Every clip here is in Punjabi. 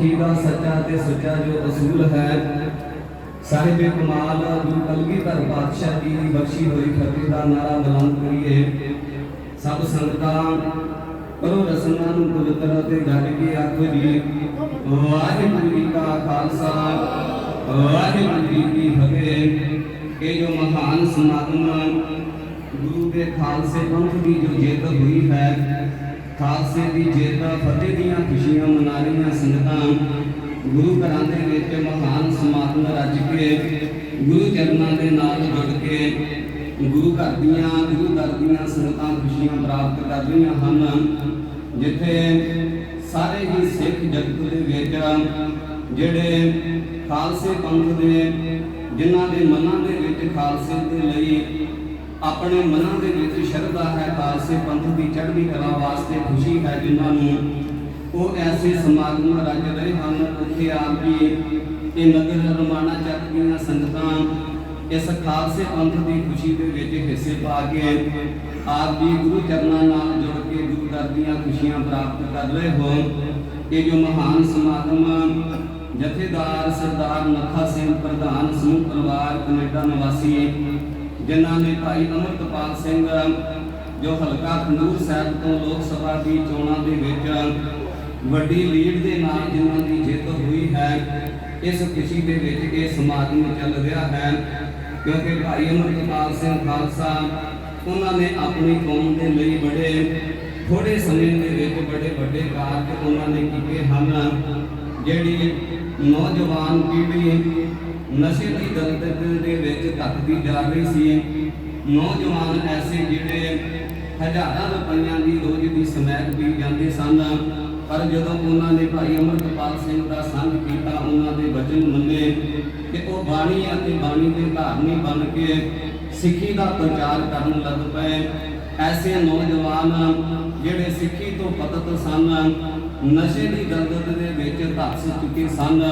ਸਾਧ ਦਾ ਸੱਚਾ ਤੇ ਸੁੱਚਾ ਜੋ ਅਸੂਲ ਹੈ, ਸਾਹਿਬੇ ਕਮਾਲ ਗੁਰੂ ਕਲਗੀਧਰ ਪਾਤਸ਼ਾਹ ਜੀ ਦੀ ਬਖਸ਼ੀ ਹੋਈ ਫਤਿਹ ਦਾ ਨਾਰਾ ਬੁਲੰਦ ਕਰੀਏ। ਸਭ ਸੰਗਤਾਂ, ਕਰੋ ਰਸਨਾ ਨੂੰ ਪਵਿੱਤਰ ਅਤੇ ਗੱਜ ਕੇ ਆਖੋ ਜੀ ਵਾਹਿਗੁਰੂ ਜੀ ਕਾ ਖਾਲਸਾ, ਵਾਹਿਗੁਰੂ ਜੀ ਕੀ ਫਤਿਹ। ਇਹ ਜੋ ਮਹਾਨ ਸਮਾਗਮ ਗੁਰੂ ਦੇ ਖਾਲਸੇ ਪੰਥ ਦੀ ਜੋ ਜਿੱਤ ਹੋਈ ਹੈ ਖਾਲਸੇ ਦੀ ਜਿੱਤ ਫਤਿਹ ਦੀਆਂ ਖੁਸ਼ੀਆਂ ਮਨਾ ਰਹੀਆਂ ਸੰਗਤਾਂ ਗੁਰੂ ਘਰਾਂ ਦੇ ਵਿੱਚ ਮਹਾਨ ਸਮਾਗਮ ਰਚ ਕੇ ਗੁਰੂ ਚਰਨਾਂ ਦੇ ਨਾਲ ਜੁੜ ਕੇ ਗੁਰੂ ਘਰ ਦੀਆਂ, ਗੁਰੂ ਦਰ ਦੀਆਂ ਸੰਗਤਾਂ ਖੁਸ਼ੀਆਂ ਪ੍ਰਾਪਤ ਕਰ ਰਹੀਆਂ ਹਨ। ਜਿੱਥੇ ਸਾਰੇ ਹੀ ਸਿੱਖ ਜਗਤ ਦੇ ਵਿੱਚ ਜਿਹੜੇ ਖਾਲਸੇ ਪੰਥ ਦੇ, ਜਿਨ੍ਹਾਂ ਦੇ ਮਨਾਂ ਦੇ ਵਿੱਚ ਖਾਲਸੇ ਦੇ ਲਈ ਆਪਣੇ ਮਨਾਂ ਦੇ ਵਿੱਚ ਸ਼ਰਧਾ ਹੈ, ਖਾਲਸੇ ਪੰਥ ਦੀ ਚੜ੍ਹਦੀ ਕਲਾ ਵਾਸਤੇ ਖੁਸ਼ੀ ਹੈ ਜਿਨ੍ਹਾਂ ਨੂੰ ਉਹ ਐਸੇ ਸਮਾਗਮ ਰਚ ਰਹੇ ਹਨ, ਉੱਥੇ ਆਪ ਜੀ ਇਹ ਨਗਰ ਰਮਾਣਾ ਚੱਕ ਦੀਆਂ ਸੰਗਤਾਂ ਇਸ ਖਾਲਸੇ ਪੰਥ ਦੀ ਖੁਸ਼ੀ ਦੇ ਵਿੱਚ ਹਿੱਸੇ ਪਾ ਕੇ ਆਪ ਜੀ ਗੁਰੂ ਚਰਨਾਂ ਨਾਲ ਜੁੜ ਕੇ ਗੁਰੂ ਦਰ ਦੀਆਂ ਖੁਸ਼ੀਆਂ ਪ੍ਰਾਪਤ ਕਰ ਰਹੇ ਹੋ ਇਹ ਜੋ ਮਹਾਨ ਸਮਾਗਮ ਜਥੇਦਾਰ ਸਰਦਾਰ ਨੱਥਾ ਸਿੰਘ ਪ੍ਰਧਾਨ ਸਮੂਹ ਪਰਿਵਾਰ ਕੈਨੇਡਾ ਨਿਵਾਸੀ ਜਿਨ੍ਹਾਂ ਨੇ ਭਾਈ ਅਮਰਤਪਾਲ ਸਿੰਘ, ਜੋ ਹਲਕਾ ਖੰਡੂਰ ਸਾਹਿਬ ਤੋਂ ਲੋਕ ਸਭਾ ਦੀ ਚੋਣਾਂ ਦੇ ਵਿੱਚ ਵੱਡੀ ਲੀਡ ਦੇ ਨਾਲ ਜਿਨ੍ਹਾਂ ਦੀ ਜਿੱਤ ਹੋਈ ਹੈ, ਇਸ ਖੁਸ਼ੀ ਦੇ ਵਿੱਚ ਇਹ ਸਮਾਗਮ ਚੱਲ ਰਿਹਾ ਹੈ। ਕਿਉਂਕਿ ਭਾਈ ਅਮਰਤਪਾਲ ਸਿੰਘ ਖਾਲਸਾ, ਉਹਨਾਂ ਨੇ ਆਪਣੀ ਕੌਮ ਦੇ ਲਈ ਬੜੇ ਥੋੜੇ ਸਮੇਂ ਦੇ ਵਿੱਚ ਬੜੇ ਵੱਡੇ ਕਾਰਜ ਉਹਨਾਂ ਨੇ ਕੀਤੇ ਹਨ। ਜਿਹੜੀ ਨੌਜਵਾਨ ਪੀੜ੍ਹੀ ਨਸ਼ੇ ਦੀ ਦਲਦਲ ਦੇ ਵਿੱਚ ਧੱਕਦੀ ਜਾ ਰਹੀ ਸੀ। ਨੌਜਵਾਨ ਐਸੇ ਜਿਹੜੇ ਹਜ਼ਾਰਾਂ ਰੁਪਈਆਂ ਦੀ ਰੋਜ਼ ਦੀ ਸਮੈਕ ਪੀ ਜਾਂਦੇ ਸਨ। ਪਰ ਜਦੋਂ ਉਹਨਾਂ ਨੇ ਭਾਈ ਅਮਰਤਪਾਲ ਸਿੰਘ ਦਾ ਸੰਗ ਕੀਤਾ, ਉਹਨਾਂ ਦੇ ਵਚਨ ਮੰਨੇ ਕਿ ਉਹ ਬਾਣੀ ਅਤੇ ਬਾਣੀ ਦੇ ਧਾਰਨੀ ਬਣ ਕੇ ਸਿੱਖੀ ਦਾ ਪ੍ਰਚਾਰ ਕਰਨ ਲੱਗ ਪਏ। ਐਸੇ ਨੌਜਵਾਨ ਜਿਹੜੇ ਸਿੱਖੀ ਤੋਂ ਪਤਤ ਸਨ, ਨਸ਼ੇ ਦੀ ਦਲਦਲ ਦੇ ਵਿੱਚ ਧੱਸ ਚੁੱਕੇ ਸਨ।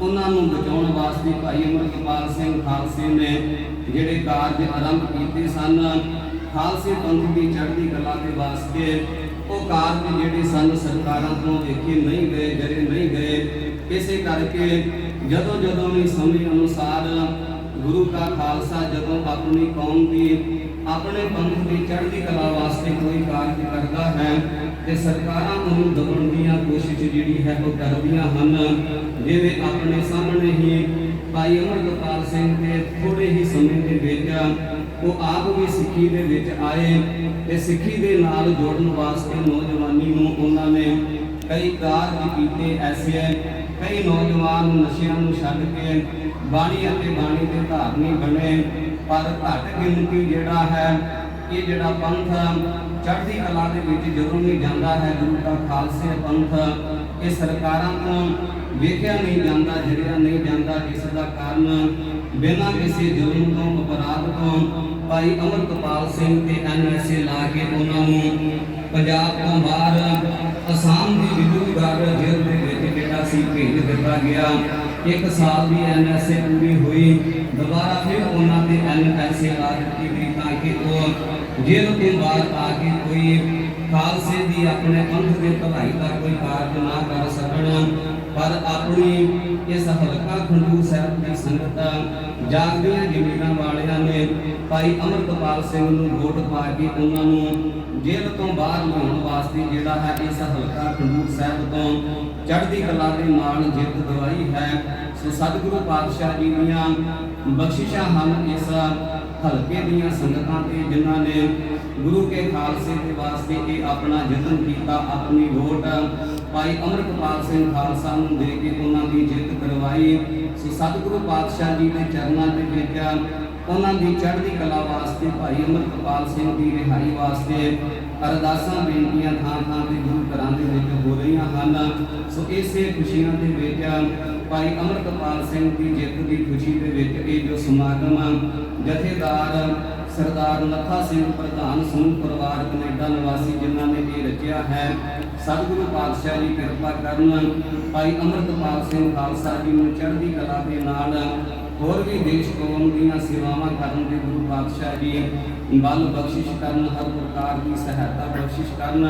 ਉਹਨਾਂ ਨੂੰ ਬਚਾਉਣ ਵਾਸਤੇ ਭਾਈ ਅਮਰਤਪਾਲ ਸਿੰਘ ਖਾਲਸੇ ਨੇ ਜਿਹੜੇ ਕਾਰਜ ਆਰੰਭ ਕੀਤੇ ਸਨ, ਖਾਲਸੇ ਪੰਥ ਦੀ ਚੜ੍ਹਦੀ ਕਲਾ ਦੇ ਵਾਸਤੇ ਉਹ ਕਾਰਜ ਜਿਹੜੇ ਸਨ ਸਰਕਾਰਾਂ ਤੋਂ ਦੇਖੇ ਨਹੀਂ ਗਏ ਜਰੇ ਨਹੀਂ ਗਏ, ਇਸੇ ਕਰਕੇ ਜਦੋਂ ਜਦੋਂ ਵੀ ਸਮੇਂ ਅਨੁਸਾਰ ਗੁਰੂ ਕਾ ਖਾਲਸਾ ਜਦੋਂ ਆਪਣੀ ਕੌਮ ਦੀ ਆਪਣੇ ਪੰਥ ਦੀ ਚੜ੍ਹਦੀ ਕਲਾ ਵਾਸਤੇ ਕੋਈ ਕਾਰਜ ਕਰਦਾ ਹੈ ਤੇ ਸਰਕਾਰਾਂ ਉਹਨੂੰ ਦਬਣ ਦੀਆਂ ਕੋਸ਼ਿਸ਼ ਜਿਹੜੀ ਹੈ ਉਹ ਕਰਦੀਆਂ ਹਨ। ਜਿਵੇਂ ਆਪਣੇ ਸਾਹਮਣੇ ਹੀ ਭਾਈ ਅਮਰਪਾਲ ਸਿੰਘ ਦੇ ਥੋੜੇ ਹੀ ਸਮੇਂ ਦੇ ਵਿੱਚ ਉਹ ਆਪ ਵੀ ਸਿੱਖੀ ਦੇ ਵਿੱਚ ਆਏ ਤੇ ਸਿੱਖੀ ਦੇ ਨਾਲ ਜੋੜਨ ਵਾਸਤੇ ਨੌਜਵਾਨੀ ਨੂੰ ਉਹਨਾਂ ਨੇ ਕਈ ਕਾਰਜ ਕੀਤੇ ਐਸੇ ਕਈ ਨੌਜਵਾਨ ਨਸ਼ਿਆਂ ਨੂੰ ਛੱਡ ਕੇ ਬਾਣੀ ਅਤੇ ਬਾਣੀ ਦੇ ਧਾਰਨੀ ਬਣੇ। ਪਰ ਘੱਟ ਗਿਣਤੀ ਜਿਹੜਾ ਹੈ, ਇਹ ਜਿਹੜਾ ਪੰਥ ਚੜ੍ਹਦੀ ਕਲਾ ਦੇ ਵਿੱਚ ਜਦੋਂ ਨਹੀਂ ਜਾਂਦਾ ਹੈ। ਗੁਰੂ ਦਾ ਖਾਲਸੇ ਪੰਥ ਇਹ ਸਰਕਾਰਾਂ ਤੋਂ ਵੇਖਿਆ ਨਹੀਂ ਜਾਂਦਾ ਜਿਹੜਿਆ ਨਹੀਂ ਜਾਂਦਾ। ਜਿਸ ਦਾ ਕਾਰਨ ਬਿਨਾਂ ਕਿਸੇ ਜ਼ੁਲਮ ਤੋਂ, ਅਪਰਾਧ ਤੋਂ ਭਾਈ ਅਮਰਤਪਾਲ ਸਿੰਘ ਤੇ ਐਨਐਸਏ ਲਾ ਕੇ ਉਹਨਾਂ ਨੂੰ ਪੰਜਾਬ ਤੋਂ ਬਾਹਰ ਅਸਾਮ ਦੀ ਵਿਦੂਗਰ ਜੇਲ੍ਹ ਦੇ ਵਿੱਚ ਜਿਹੜਾ ਸੀ ਭੇਜ ਦਿੱਤਾ ਗਿਆ। ਇੱਕ ਸਾਲ ਦੀ ਐਨਐਸਏ ਪੂਰੀ ਹੋਈ। ਦੁਬਾਰਾ ਫਿਰ ਉਹਨਾਂ ਦੇ ਐਨਐਸਏ ਲਾ ਦਿੱਤੀ ਗਈ ਤਾਂ ਕਿ ਉਹ ਜੇਲ੍ਹ ਤੋਂ ਬਾਹਰ ਆ ਕੇ ਕੋਈ ਖਾਲਸੇ ਦੀ ਆਪਣੇ ਪੰਥ ਦੇ ਭਲਾਈ ਦਾ ਕੋਈ ਕਾਰਜ ਨਾ ਕਰ ਸਕਣ। ਪਰ ਆਪਣੀ ਇਸ ਹਲਕਾ ਖੰਡੂਰ ਸਾਹਿਬ ਦੀ ਸੰਗਤ ਜਾਗਦੀਆਂ ਜ਼ਮੀਨਾਂ ਵਾਲਿਆਂ ਨੇ ਭਾਈ ਅਮਰਤਪਾਲ ਸਿੰਘ ਨੂੰ ਵੋਟ ਪਾ ਕੇ ਉਹਨਾਂ ਨੂੰ ਜੇਲ੍ਹ ਤੋਂ ਬਾਹਰ ਲਿਆਉਣ ਵਾਸਤੇ ਜਿਹੜਾ ਹੈ ਇਸ ਹਲਕਾ ਖੰਡੂਰ ਸਾਹਿਬ ਤੋਂ ਚੜ੍ਹਦੀ ਕਲਾ ਦੇ ਨਾਲ ਜਿੱਤ ਦਵਾਈ ਹੈ। ਸੋ ਸਤਿਗੁਰੂ ਪਾਤਸ਼ਾਹ ਜੀ ਦੀਆਂ ਬਖਸ਼ਿਸ਼ਾਂ ਹਨ ਇਸ ਹਲਕੇ ਦੀਆਂ ਸੰਗਤਾਂ ਤੇ, ਜਿਨ੍ਹਾਂ ਨੇ ਗੁਰੂ ਕੇ ਖਾਲਸੇ ਦੇ ਵਾਸਤੇ ਇਹ ਆਪਣਾ ਯਤਨ ਕੀਤਾ, ਆਪਣੀ ਵੋਟ ਭਾਈ ਅਮਰਪਾਲ ਸਿੰਘ ਖਾਲਸਾ ਨੂੰ ਦੇ ਕੇ ਉਹਨਾਂ ਦੀ ਜਿੱਤ ਕਰਵਾਈ। ਸੋ ਸਤਿਗੁਰੂ ਪਾਤਸ਼ਾਹ ਜੀ ਦੇ ਚਰਨਾਂ ਦੇ ਵਿੱਚ ਉਹਨਾਂ ਦੀ ਚੜ੍ਹਦੀ ਕਲਾ ਵਾਸਤੇ ਭਾਈ ਅਮਰਪਾਲ ਸਿੰਘ ਦੀ ਰਿਹਾਈ ਵਾਸਤੇ ਅਰਦਾਸਾਂ ਬੇਨਤੀਆਂ ਥਾਂ ਥਾਂ ਤੇ ਗੁਰੂ ਘਰਾਂ ਦੇ ਵਿੱਚ ਹੋ ਰਹੀਆਂ ਹਨ। ਸੋ ਇਸੇ ਖੁਸ਼ੀਆਂ ਦੇ ਵਿੱਚ ਭਾਈ ਅਮਰਪਾਲ ਸਿੰਘ ਦੀ ਜਿੱਤ ਦੀ ਖੁਸ਼ੀ ਦੇ ਵਿੱਚ ਇਹ ਜੋ ਸਮਾਗਮ ਜਥੇਦਾਰ ਸਰਦਾਰ ਨੱਥਾ ਸਿੰਘ ਪ੍ਰਧਾਨ ਸਮੂਹ ਪਰਿਵਾਰ ਕੈਨੇਡਾ ਨਿਵਾਸੀ ਜਿਨ੍ਹਾਂ ਨੇ ਇਹ ਰਚਿਆ ਹੈ, ਸਤਿਗੁਰੂ ਪਾਤਸ਼ਾਹ ਜੀ ਕਿਰਪਾ ਕਰਨ ਭਾਈ ਅਮਰਤਪਾਲ ਸਿੰਘ ਖਾਲਸਾ ਜੀ ਨੂੰ ਚੜ੍ਹਦੀ ਕਲਾ ਦੇ ਨਾਲ ਹੋਰ ਵੀ ਦੇਸ਼ ਕੌਮ ਦੀਆਂ ਸੇਵਾਵਾਂ ਕਰਨ ਦੇ ਗੁਰੂ ਪਾਤਸ਼ਾਹ ਜੀ ਬਲ ਬਖਸ਼ਿਸ਼ ਕਰਨ, ਹਰ ਪ੍ਰਕਾਰ ਦੀ ਸਹਾਇਤਾ ਬਖਸ਼ਿਸ਼ ਕਰਨ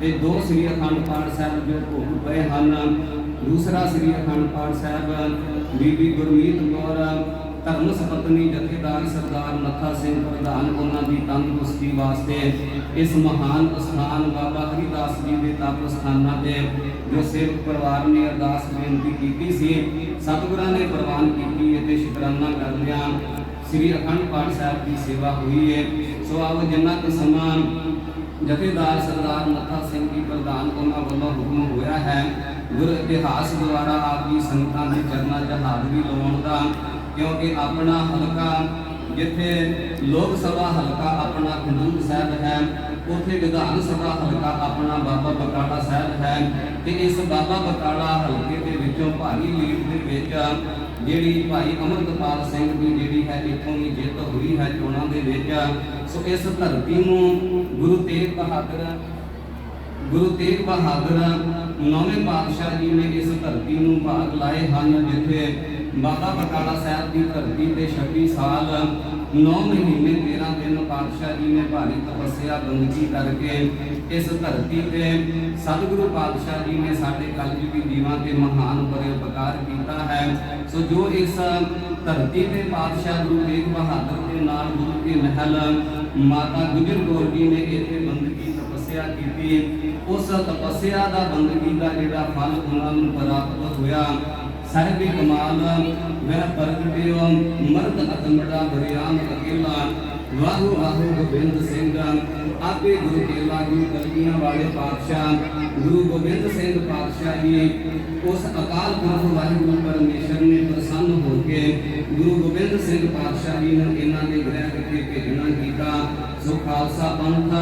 ਤੇ ਦੋ ਸ੍ਰੀ ਅਖੰਡ ਪਾਠ ਸਾਹਿਬ ਜੋ ਭੋਗ ਪਏ ਹਨ। ਦੂਸਰਾ ਸ੍ਰੀ ਅਖੰਡ ਪਾਠ ਸਾਹਿਬ ਬੀਬੀ ਗੁਰਮੀਤ ਕੌਰ ਧਰਮ ਸਪਤਨੀ ਜਥੇਦਾਰ ਸਰਦਾਰ ਨੱਥਾ ਸਿੰਘ ਪ੍ਰਧਾਨ, ਉਹਨਾਂ ਦੀ ਤੰਦਰੁਸਤੀ ਵਾਸਤੇ ਇਸ ਮਹਾਨ ਅਸਥਾਨ ਬਾਬਾ ਹਰੀਦਾਸ ਜੀ ਦੇ ਤਪ ਸਥਾਨਾਂ ਤੇ ਜੋ ਸੇਵਕ ਪਰਿਵਾਰ ਨੇ ਅਰਦਾਸ ਬੇਨਤੀ ਕੀਤੀ ਸੀ, ਸਤਿਗੁਰਾਂ ਨੇ ਪ੍ਰਵਾਨ ਕੀਤੀ ਅਤੇ ਸ਼ੁਕਰਾਨਾ ਕਰਦਿਆਂ ਸ੍ਰੀ ਅਖੰਡ ਪਾਠ ਸਾਹਿਬ ਦੀ ਸੇਵਾ ਹੋਈ ਹੈ ਸੋ ਆਓ ਜਿੰਨਾ ਕੁ ਸਮਾਂ ਜਥੇਦਾਰ ਸਰਦਾਰ ਨੱਥਾ ਸਿੰਘ ਜੀ ਪ੍ਰਧਾਨ ਉਹਨਾਂ ਵੱਲੋਂ ਹੁਕਮ ਹੋਇਆ ਹੈ, ਗੁਰ ਇਤਿਹਾਸ ਦੁਆਰਾ ਆਪ ਜੀ ਸੰਗਤਾਂ ਦੇ ਚਰਨਾਂ 'ਚ ਹਾਜ਼ਰੀ ਲਾਉਣ ਦਾ। ਕਿਉਂਕਿ ਆਪਣਾ ਹਲਕਾ ਜਿੱਥੇ ਲੋਕ ਸਭਾ ਹਲਕਾ ਆਪਣਾ ਖੰਡੂਰ ਸਾਹਿਬ ਹੈ, ਉੱਥੇ ਵਿਧਾਨ ਸਭਾ ਹਲਕਾ ਆਪਣਾ ਬਾਬਾ ਬਕਾਲਾ ਸਾਹਿਬ ਹੈ ਤੇ ਇਸ ਬਾਬਾ ਬਕਾਲਾ ਹਲਕੇ ਦੇ ਵਿੱਚੋਂ ਭਾਰੀ ਲੀਡ ਦੇ ਵਿੱਚ ਜਿਹੜੀ ਭਾਈ ਅਮਰਤਪਾਲ ਸਿੰਘ ਦੀ ਜਿਹੜੀ ਹੈ, ਇੱਥੋਂ ਦੀ ਜਿੱਤ ਹੋਈ ਹੈ ਚੋਣਾਂ ਦੇ ਵਿੱਚ। ਸੋ ਇਸ ਧਰਤੀ ਨੂੰ ਗੁਰੂ ਤੇਗ ਬਹਾਦਰ, ਗੁਰੂ ਤੇਗ ਬਹਾਦਰ ਨੌਵੇਂ ਪਾਤਸ਼ਾਹ ਜੀ ਨੇ ਇਸ ਧਰਤੀ ਨੂੰ ਭਾਗ ਲਾਏ ਹਨ, ਜਿੱਥੇ ਬਾਬਾ ਬਕਾਲਾ ਸਾਹਿਬ ਦੀ ਧਰਤੀ ਤੇ 26 ਸਾਲ 9 ਮਹੀਨੇ 13 ਦਿਨ ਪਾਤਸ਼ਾਹ ਜੀ ਨੇ ਭਾਰੀ ਤਪੱਸਿਆ, ਬੰਦਗੀ ਕਰਕੇ ਇਸ ਧਰਤੀ ਤੇ ਸਤਿਗੁਰੂ ਪਾਤਸ਼ਾਹ ਜੀ ਨੇ ਸਾਡੇ ਕਲਯੁਗੀ ਜੀਵਾਂ ਤੇ ਮਹਾਨ ਪਰਉਪਕਾਰ ਕੀਤਾ ਹੈ। ਸੋ ਜੋ ਇਸ ਧਰਤੀ ਤੇ ਪਾਤਸ਼ਾਹ ਗੁਰੂ ਤੇਗ ਬਹਾਦਰ ਦੇ ਨਾਲ ਗੁਰੂ ਕੇ ਮਹਿਲ, ਮਾਤਾ ਗੁਜਰ ਕੌਰ ਜੀ ਨੇ ਇੱਥੇ ਬੰਦਗੀ ਤਪੱਸਿਆ ਕੀਤੀ। ਉਸ ਤਪੱਸਿਆ ਦਾ ਬੰਦਗੀ ਦਾ ਜਿਹੜਾ ਫਲ ਉਹਨਾਂ ਨੂੰ ਪ੍ਰਾਪਤ ਹੋਇਆ। ਸਾਹਿਬੇ ਕਮਾਲ ਵਹ ਪ੍ਰਗਟਿਓ ਮਰਦ ਅਤਮੜਾ ਬਰਿਆਮ ਅਕੇਲਾ। ਵਾਹੂ ਵਾਹੂ ਗੋਬਿੰਦ ਸਿੰਘ। ਆਪੇ ਗੁਰੂ ਕੇਲਾ ਗੁਰੂ ਕਲਗੀਆਂ ਵਾਲੇ ਪਾਤਸ਼ਾਹ। ਗੁਰੂ ਗੋਬਿੰਦ ਸਿੰਘ ਪਾਤਸ਼ਾਹ ਜੀ, ਉਸ ਅਕਾਲ ਪੁਰਖ ਵਾਹਿਗੁਰੂ ਪਰਮੇਸ਼ਰ ਨੇ ਪ੍ਰਸੰਨ ਹੋ ਕੇ ਗੁਰੂ ਗੋਬਿੰਦ ਸਿੰਘ ਪਾਤਸ਼ਾਹ ਜੀ ਨੂੰ ਇਹਨਾਂ ਦੇ ਗ੍ਰਹਿ ਵਿਖੇ ਭੇਜਣਾ ਕੀਤਾ। ਸੋ ਖਾਲਸਾ ਪੰਥ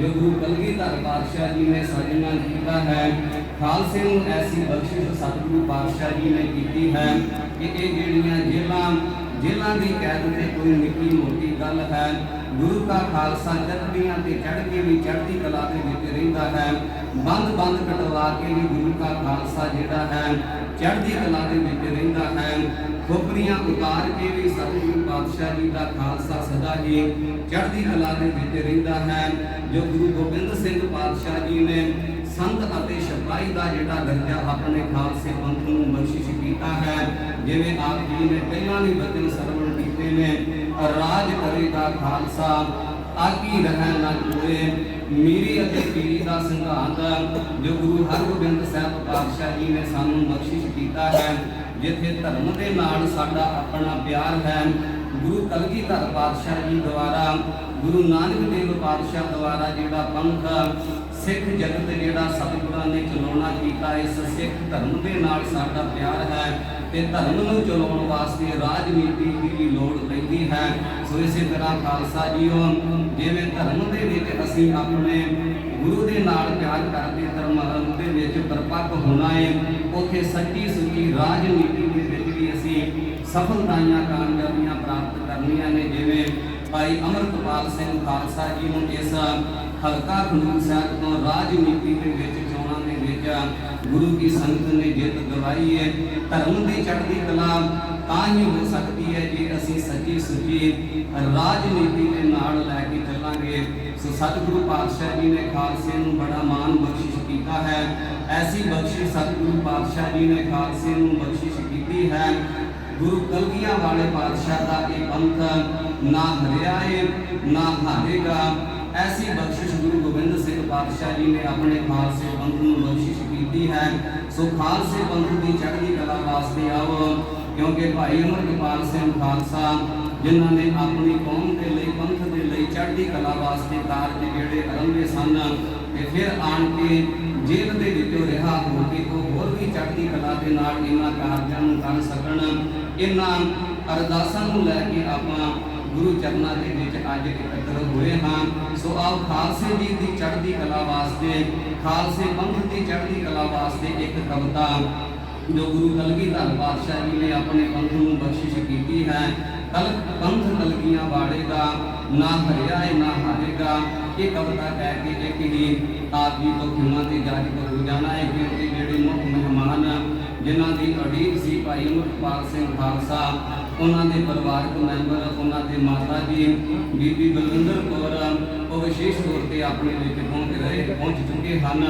ਜੋ ਗੁਰੂ ਕਲਗੀਧਰ ਪਾਤਸ਼ਾਹ ਜੀ ਨੇ ਸਾਜਨਾ ਕੀਤਾ ਹੈ। ਖਾਲਸੇ ਨੂੰ ਐਸੀ ਬਖਸ਼ਿਸ਼ ਸਤਿਗੁਰੂ ਪਾਤਸ਼ਾਹ ਜੀ ਨੇ ਕੀਤੀ ਹੈ ਕਿ ਇਹ ਜਿਹੜੀਆਂ ਜੇਲਾਂ ਜੇਲਾਂ ਦੀ ਕੈਦ ਤੇ ਕੋਈ ਨਿੱਕੀ ਮੋਟੀ ਗੱਲ ਹੈ, ਗੁਰੂ ਦਾ ਖਾਲਸਾ ਚੜ੍ਹਦੀਆਂ ਤੇ ਚੜ੍ਹ ਕੇ ਵੀ ਚੜ੍ਹਦੀ ਕਲਾ ਦੇ ਵਿੱਚ ਰਹਿੰਦਾ ਹੈ ਬੰਦ ਬੰਦ ਕਟਵਾ ਕੇ ਵੀ ਗੁਰੂ ਦਾ ਖਾਲਸਾ ਜਿਹੜਾ ਹੈ ਚੜ੍ਹਦੀ ਕਲਾ ਦੇ ਵਿੱਚ ਰਹਿੰਦਾ ਹੈ। ਖੋਪਰੀਆਂ ਉਤਾਰ ਕੇ ਵੀ ਸਤਿਗੁਰੂ ਪਾਤਸ਼ਾਹ ਜੀ ਦਾ ਖਾਲਸਾ ਸਦਾ ਹੀ ਚੜ੍ਹਦੀ ਕਲਾ ਦੇ ਵਿੱਚ ਰਹਿੰਦਾ ਹੈ। ਜੋ ਗੁਰੂ ਗੋਬਿੰਦ ਸਿੰਘ ਪਾਤਸ਼ਾਹ ਜੀ ਨੇ ਸੰਤ ਅਤੇ ਸਿਪਾਹੀ ਦਾ ਜਿਹੜਾ ਦਰਜਾ ਆਪਣੇ ਖਾਲਸੇ ਪੰਥ ਨੂੰ ਬਖਸ਼ਿਸ਼ ਕੀਤਾ ਹੈ, ਜਿਵੇਂ ਆਪ ਜੀ ਨੇ ਪਹਿਲਾਂ ਵੀ ਬਚਨ ਸਰਵਣ ਕੀਤੇ ਨੇ, ਰਾਜ ਕਰੇਗਾ ਖਾਲਸਾ, ਆਕੀ ਰਹਿ ਨਾ ਕੋਏ, ਮੀਰੀ ਅਤੇ ਪੀਰੀ ਦਾ ਸੰਘਾਤ ਜੋ ਗੁਰੂ ਹਰਗੋਬਿੰਦ ਸਾਹਿਬ ਪਾਤਸ਼ਾਹ ਜੀ ਨੇ ਸਾਨੂੰ ਬਖਸ਼ਿਸ਼ ਕੀਤਾ ਹੈ, ਜਿੱਥੇ ਧਰਮ ਦੇ ਨਾਲ ਸਾਡਾ ਆਪਣਾ ਪਿਆਰ ਹੈ। ਗੁਰੂ ਕਲਗੀਧਰ ਪਾਤਸ਼ਾਹ ਜੀ ਦੁਆਰਾ, ਗੁਰੂ ਨਾਨਕ ਦੇਵ ਪਾਤਸ਼ਾਹ ਦੁਆਰਾ ਜਿਹੜਾ ਪੰਥ, ਸਿੱਖ ਜਗਤ ਜਿਹੜਾ ਸਤਿਗੁਰਾਂ ਨੇ ਚਲਾਉਣਾ ਕੀਤਾ, ਇਸ ਸਿੱਖ ਧਰਮ ਦੇ ਨਾਲ ਸਾਡਾ ਪਿਆਰ ਹੈ ਤੇ ਧਰਮ ਨੂੰ ਚਲਾਉਣ ਵਾਸਤੇ ਰਾਜਨੀਤੀ ਦੀ ਵੀ ਲੋੜ ਪੈਂਦੀ ਹੈ। ਸੋ ਇਸੇ ਤਰ੍ਹਾਂ ਖਾਲਸਾ ਜੀਓ, ਜਿਵੇਂ ਧਰਮ ਦੇ ਵਿੱਚ ਅਸੀਂ ਆਪਣੇ ਗੁਰੂ ਦੇ ਨਾਲ ਪਿਆਰ ਕਰਦੇ, ਧਰਮ ਦੇ ਵਿੱਚ ਪਰਪੱਕ ਹੋਣਾ ਹੈ ਉੱਥੇ ਸੱਚੀ ਸੁੱਚੀ ਰਾਜਨੀਤੀ ਦੇ ਵਿੱਚ ਵੀ ਅਸੀਂ ਸਫਲਤਾਈਆਂ ਕਾਮਯਾਬੀਆਂ ਪ੍ਰਾਪਤ ਕਰਨੀਆਂ ਨੇ, ਜਿਵੇਂ ਭਾਈ ਅਮਰਤਪਾਲ ਸਿੰਘ ਖਾਲਸਾ ਜੀ ਨੂੰ ਇਸ ਹਲਕਾ ਖਡੂਰ ਸਾਹਿਬ ਤੋਂ ਰਾਜਨੀਤੀ ਦੇ ਵਿੱਚ ਚੋਣਾਂ ਦੇ ਵਿੱਚ ਗੁਰੂ ਕੀ ਸੰਗਤ ਨੇ ਜਿੱਤ ਦਿਵਾਈ ਹੈ। ਧਰਮ ਦੀ ਚੜ੍ਹਦੀ ਕਲਾ ਤਾਂ ਹੀ ਹੋ ਸਕਦੀ ਹੈ ਜੇ ਅਸੀਂ ਸੱਚੀ ਸੁੱਚੀ ਰਾਜਨੀਤੀ ਦੇ ਨਾਲ ਲੈ ਕੇ ਚੱਲਾਂਗੇ। ਸੋ ਸਤਿਗੁਰੂ ਪਾਤਸ਼ਾਹ ਜੀ ਨੇ ਖਾਲਸੇ ਨੂੰ ਬੜਾ ਮਾਣ ਬਖਸ਼ਿਸ਼ ਕੀਤਾ ਹੈ। ਐਸੀ ਬਖਸ਼ਿਸ਼ ਸਤਿਗੁਰੂ ਪਾਤਸ਼ਾਹ ਜੀ ਨੇ ਖਾਲਸੇ ਨੂੰ ਬਖਸ਼ਿਸ਼ ਕੀਤੀ ਹੈ। ਗੁਰੂ ਕਲਗੀਆਂ ਵਾਲੇ ਪਾਤਸ਼ਾਹ ਦਾ ਇਹ ਪੰਥ ਨਾ ਹਰਿਆ ਏ ਨਾ ਹਾਰੇਗਾ ਐਸੀ ਬਖਸ਼ਿਸ਼ ਗੁਰੂ ਗੋਬਿੰਦ ਸਿੰਘ ਪਾਤਸ਼ਾਹ ਜੀ ਨੇ ਆਪਣੇ ਖਾਲਸੇ ਪੰਥ ਨੂੰ ਬਖਸ਼ਿਸ਼ ਕੀਤੀ ਹੈ। ਸੋ ਖਾਲਸੇ ਪੰਥ ਦੀ ਚੜ੍ਹਦੀ ਕਲਾ ਵਾਸਤੇ ਆਓ, ਕਿਉਂਕਿ ਭਾਈ ਅਮਰਪਾਲ ਸਿੰਘ ਖਾਲਸਾ, ਜਿਨ੍ਹਾਂ ਨੇ ਆਪਣੀ ਕੌਮ ਦੇ ਲਈ, ਪੰਥ ਦੇ ਲਈ ਚੜ੍ਹਦੀ ਕਲਾ ਵਾਸਤੇ ਕਾਰਜ ਜਿਹੜੇ ਆਰੰਭੇ ਸਨ, ਤੇ ਫਿਰ ਆਣ ਕੇ ਜੇਲ੍ਹ ਦੇ ਵਿੱਚੋਂ ਰਿਹਾ ਹੋ ਕੇ ਉਹ ਹੋਰ ਵੀ ਚੜ੍ਹਦੀ ਕਲਾ ਦੇ ਨਾਲ ਇਹਨਾਂ ਕਾਰਜਾਂ ਨੂੰ ਕਰ ਸਕਣ, ਇਹਨਾਂ ਅਰਦਾਸਾਂ ਨੂੰ ਲੈ ਕੇ ਆਪਾਂ ਗੁਰੂ ਚਰਨਾਂ ਦੇ ਵਿੱਚ ਅੱਜ ਇਕੱਤਰ ਹੋਏ ਹਾਂ। ਸੋ ਆਓ ਖਾਲਸੇ ਜੀ ਦੀ ਚੜ੍ਹਦੀ ਕਲਾ ਵਾਸਤੇ, ਖਾਲਸੇ ਪੰਥ ਦੀ ਚੜ੍ਹਦੀ ਕਲਾ ਵਾਸਤੇ ਇੱਕ ਕਵਿਤਾ ਜੋ ਗੁਰੂ ਕਲਗੀਧਰ ਪਾਤਸ਼ਾਹ ਜੀ ਨੇ ਆਪਣੇ ਪੰਥ ਨੂੰ ਬਖਸ਼ਿਸ਼ ਕੀਤੀ ਹੈ। ਕਲ ਪੰਥ ਕਲਗੀਆਂ ਵਾੜੇ ਦਾ ਨਾ ਹਰਿਆ ਏ, ਨਾ ਹਾਰੇਗਾ। ਇਹ ਕਵਿਤਾ ਕਹਿ ਕੇ ਜਿਹੜੀ ਹੀ ਆਪ ਜੀ ਤੋਂ ਖਿਮਾ ਤੇ ਜਾਜ ਕਰੂ ਜਾਣਾ ਹੈ ਕਿਉਂਕਿ ਜਿਹੜੇ ਮੁੱਖ ਮਹਿਮਾਨ ਜਿਨ੍ਹਾਂ ਦੀ ਅੜੀਕ ਸੀ ਭਾਈ ਮੁਖਪਾਲ ਸਿੰਘ ਖਾਲਸਾ, ਉਹਨਾਂ ਦੇ ਪਰਿਵਾਰਕ ਮੈਂਬਰ, ਉਹਨਾਂ ਦੇ ਮਾਤਾ ਜੀ, ਬੀਬੀ ਬਲਵਿੰਦਰ ਕੌਰ, ਉਹ ਵਿਸ਼ੇਸ਼ ਤੌਰ ਤੇ ਆਪਣੇ ਵਿੱਚ ਪਹੁੰਚ ਰਹੇ, ਪਹੁੰਚ ਚੁੱਕੇ ਹਨ।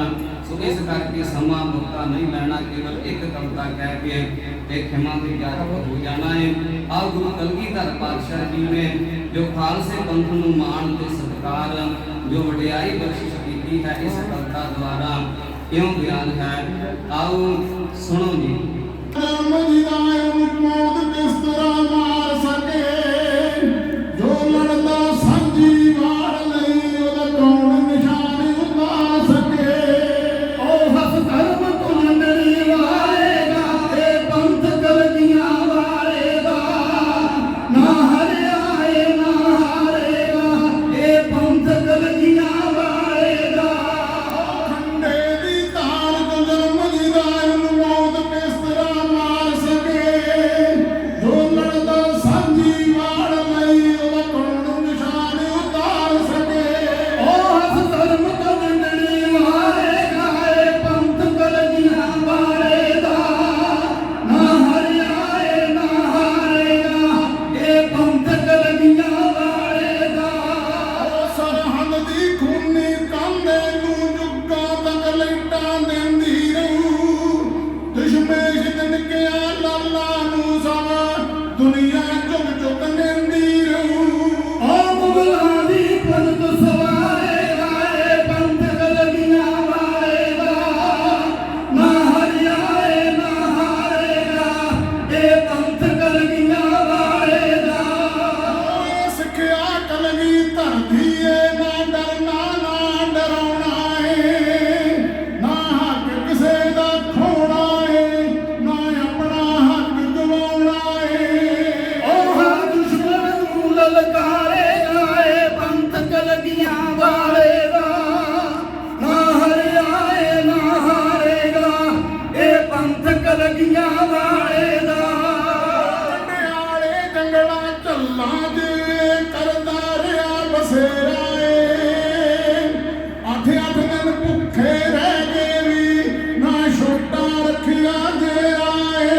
ਸੋ ਇਸ ਕਰਕੇ ਸਮਾਂ ਮੁਕਤਾ ਨਹੀਂ ਲੈਣਾ, ਕੇਵਲ ਇੱਕ ਕਵਿਤਾ ਕਹਿ ਕੇ ਤੇ ਖਿਮਾ ਤੇ ਯਾਦ ਹੋ ਜਾਣਾ ਹੈ ਆ ਗੁਰੂ ਕਲਗੀਧਰ ਪਾਤਸ਼ਾਹ ਜੀ ਨੇ ਜੋ ਖਾਲਸੇ ਪੰਥ ਨੂੰ ਮਾਣ ਤੇ ਸਰਕਾਰ ਜੋ ਵਡਿਆਈ ਬਖਸ਼ਿਸ਼ ਕੀਤੀ ਹੈ ਇਸ ਕਵਿਤਾ ਦੁਆਰਾ ਕਿਉਂ ਗਿਆਨ ਹੈ? ਆਓ ਸੁਣੋ ਜੀ। illallah nuzama dünyaya